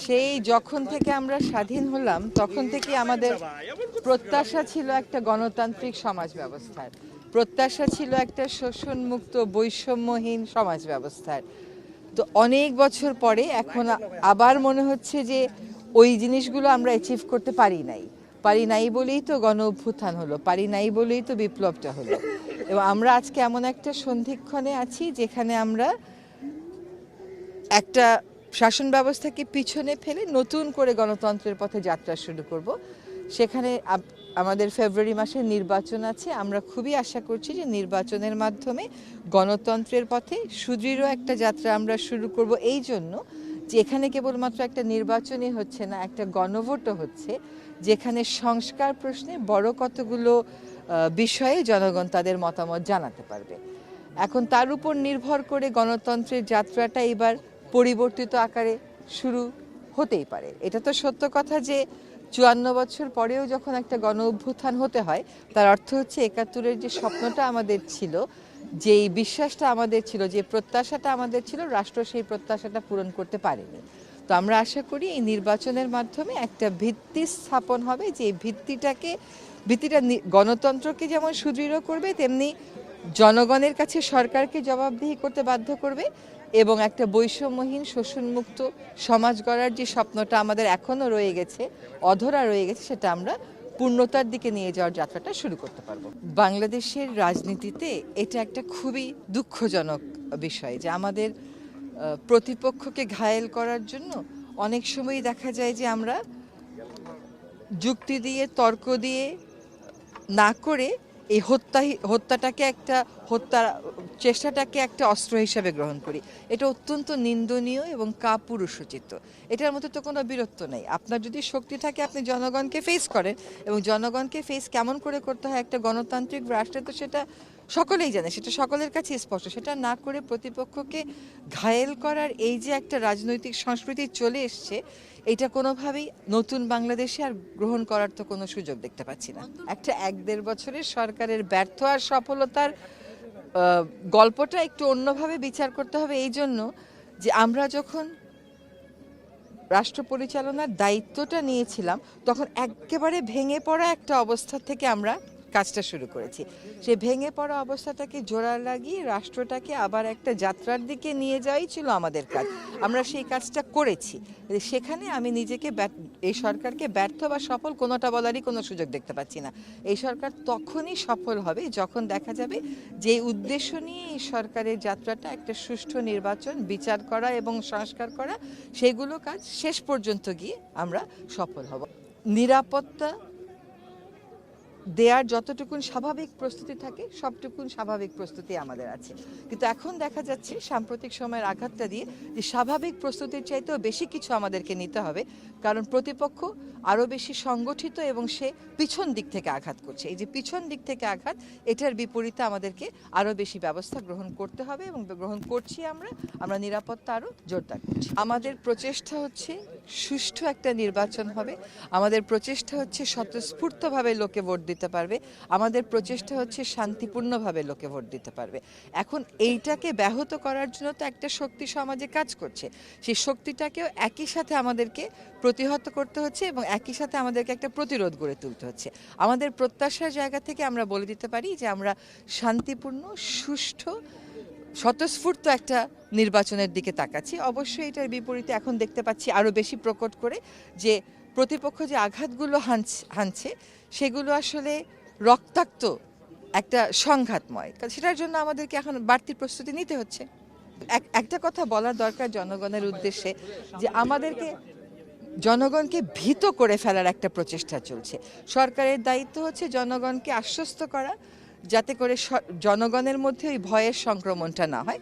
সেই যখন থেকে আমরা স্বাধীন হলাম, তখন থেকে আমাদের প্রত্যাশা ছিল একটা গণতান্ত্রিক সমাজ ব্যবস্থার। প্রত্যাশা ছিল একটা শোষণমুক্ত, বৈষম্যহীন সমাজ ব্যবস্থার। তো অনেক বছর পরে এখন আবার মনে হচ্ছে যে ওই জিনিসগুলো আমরা অ্যাচিভ করতে পারি নাই। পারি নাই বলেই তো গণ অভ্যুত্থান হলো, পারি নাই বলেই তো বিপ্লবটা হলো। এবং আমরা আজকে এমন একটা সন্ধিক্ষণে আছি যেখানে আমরা একটা শাসন ব্যবস্থাকে পিছনে ফেলে নতুন করে গণতন্ত্রের পথে যাত্রা শুরু করব? সেখানে আমাদের ফেব্রুয়ারি মাসে নির্বাচন আছে। আমরা খুবই আশা করছি যে নির্বাচনের মাধ্যমে গণতন্ত্রের পথে সুদৃঢ় একটা যাত্রা আমরা শুরু করব। এই জন্য যে এখানে কেবলমাত্র একটা নির্বাচনই হচ্ছে না, একটা গণভোটও হচ্ছে, যেখানে সংস্কার প্রশ্নে বড় কতগুলো বিষয়ে জনগণ তাদের মতামত জানাতে পারবে। এখন তার উপর নির্ভর করে গণতন্ত্রের যাত্রাটা এবার পরিবর্তিত আকারে শুরু হতেই পারে। এটা তো সত্য কথা যে চুয়ান্ন বছর পরেও যখন একটা গণ অভ্যুত্থান হতে হয়, তার অর্থ হচ্ছে একাত্তরের যে স্বপ্নটা আমাদের ছিল, যেই বিশ্বাসটা আমাদের ছিল, যে প্রত্যাশাটা আমাদের ছিল, রাষ্ট্র সেই প্রত্যাশাটা পূরণ করতে পারেনি। তো আমরা আশা করি এই নির্বাচনের মাধ্যমে একটা ভিত্তি স্থাপন হবে, যে ভিত্তিটাকে, ভিত্তিটা গণতন্ত্রকে যেমন সুদৃঢ় করবে, তেমনি জনগণের কাছে সরকারকে জবাবদিহি করতে বাধ্য করবে এবং একটা বৈষম্যহীন, শোষণমুক্ত সমাজ গড়ার যে স্বপ্নটা আমাদের এখনও রয়ে গেছে, অধরা রয়ে গেছে, সেটা আমরা পূর্ণতার দিকে নিয়ে যাওয়ার যাত্রাটা শুরু করতে পারব। বাংলাদেশের রাজনীতিতে এটা একটা খুবই দুঃখজনক বিষয় যে আমাদের প্রতিপক্ষকে ঘায়েল করার জন্য অনেক সময়ই দেখা যায় যে আমরা যুক্তি দিয়ে, তর্ক দিয়ে না করে এই হত্যা হত্যাটাকে একটা হত্যার, চেষ্টাটাকে একটা অস্ত্র হিসাবে গ্রহণ করি। এটা অত্যন্ত নিন্দনীয় এবং কাপুরুষোচিত। এটার মধ্যে তো কোনো বীরত্ব নেই। আপনার যদি শক্তি থাকে, আপনি জনগণকে ফেস করেন এবং জনগণকে ফেস কেমন করে করতে হয় একটা গণতান্ত্রিক রাষ্ট্রে, তো সেটা সকলেই জানে, সেটা সকলের কাছে স্পষ্ট। সেটা না করে প্রতিপক্ষকে ঘায়েল করার এই যে একটা রাজনৈতিক সংস্কৃতি চলে এসছে, এটা কোনোভাবেই নতুন বাংলাদেশে আর গ্রহণ করার তো কোনো সুযোগ দেখতে পাচ্ছি না। একটা এক দেড় বছরের সরকারের ব্যর্থ আর সফলতার গল্পটা একটু অন্যভাবে বিচার করতে হবে এই জন্য যে আমরা যখন রাষ্ট্র পরিচালনার দায়িত্বটা নিয়েছিলাম, তখন একেবারে ভেঙে পড়া একটা অবস্থা থেকে আমরা কাজটা শুরু করেছি। সে ভেঙে পড়া অবস্থাটাকে জোড়া লাগিয়ে রাষ্ট্রটাকে আবার একটা যাত্রার দিকে নিয়ে যাওয়াই ছিল আমাদের কাজ। আমরা সেই কাজটা করেছি। সেখানে আমি নিজেকে এই সরকারকে ব্যর্থ বা সফল কোনোটা বলারই কোনো সুযোগ দেখতে পাচ্ছি না। এই সরকার তখনই সফল হবে যখন দেখা যাবে যে উদ্দেশ্য নিয়ে এই সরকারের যাত্রাটা একটা সুষ্ঠু নির্বাচন, বিচার করা এবং সংস্কার করা, সেগুলো কাজ শেষ পর্যন্ত গিয়ে আমরা সফল হব। নিরাপত্তা দেয়ার যতটুকুন স্বাভাবিক প্রস্তুতি থাকে, সবটুকুন স্বাভাবিক প্রস্তুতি আমাদের আছে। কিন্তু এখন দেখা যাচ্ছে সাম্প্রতিক সময়ের আঘাতটা দিয়ে যে স্বাভাবিক প্রস্তুতির চাইতেও বেশি কিছু আমাদেরকে নিতে হবে, কারণ প্রতিপক্ষ আরও বেশি সংগঠিত এবং সে পিছন দিক থেকে আঘাত করছে। এই যে পিছন দিক থেকে আঘাত, এটার বিপরীতে আমাদেরকে আরও বেশি ব্যবস্থা গ্রহণ করতে হবে এবং গ্রহণ করছি আমরা আমরা নিরাপত্তা আরও জোরদার করছি। আমাদের প্রচেষ্টা হচ্ছে সুষ্ঠু একটা নির্বাচন হবে। আমাদের প্রচেষ্টা হচ্ছে স্বতঃস্ফূর্তভাবে লোকে ভোট দিতে পারবে। আমাদের প্রচেষ্টা হচ্ছে শান্তিপূর্ণভাবে লোকে ভোট দিতে পারবে। এখন এইটাকে ব্যাহত করার জন্য তো একটা শক্তি সমাজে কাজ করছে। সেই শক্তিটাকেও একই সাথে আমাদেরকে প্রতিহত করতে হচ্ছে এবং একই সাথে আমাদেরকে একটা প্রতিরোধ গড়ে তুলতে হচ্ছে। আমাদের প্রত্যাশার জায়গা থেকে আমরা বলে দিতে পারি যে আমরা শান্তিপূর্ণ, সুষ্ঠু স্বতঃস্ফূর্ত একটা নির্বাচনের দিকে তাকাচ্ছি। অবশ্যই এটার বিপরীতে এখন দেখতে পাচ্ছি আরও বেশি প্রকট করে যে প্রতিপক্ষ যে আঘাতগুলো হানছ- সেগুলো আসলে রক্তাক্ত একটা সংঘাতময়। সেটার জন্য আমাদেরকে এখন বাড়তি প্রস্তুতি নিতে হচ্ছে। এক- একটা কথা বলার দরকার জনগণের উদ্দেশ্যে যে আমাদেরকে, জনগণকে ভীত করে ফেলার একটা প্রচেষ্টা চলছে। সরকারের দায়িত্ব হচ্ছে জনগণকে আশ্বস্ত করা যাতে করে জনগণের মধ্যে ওই ভয়ের সংক্রমণটা না হয়।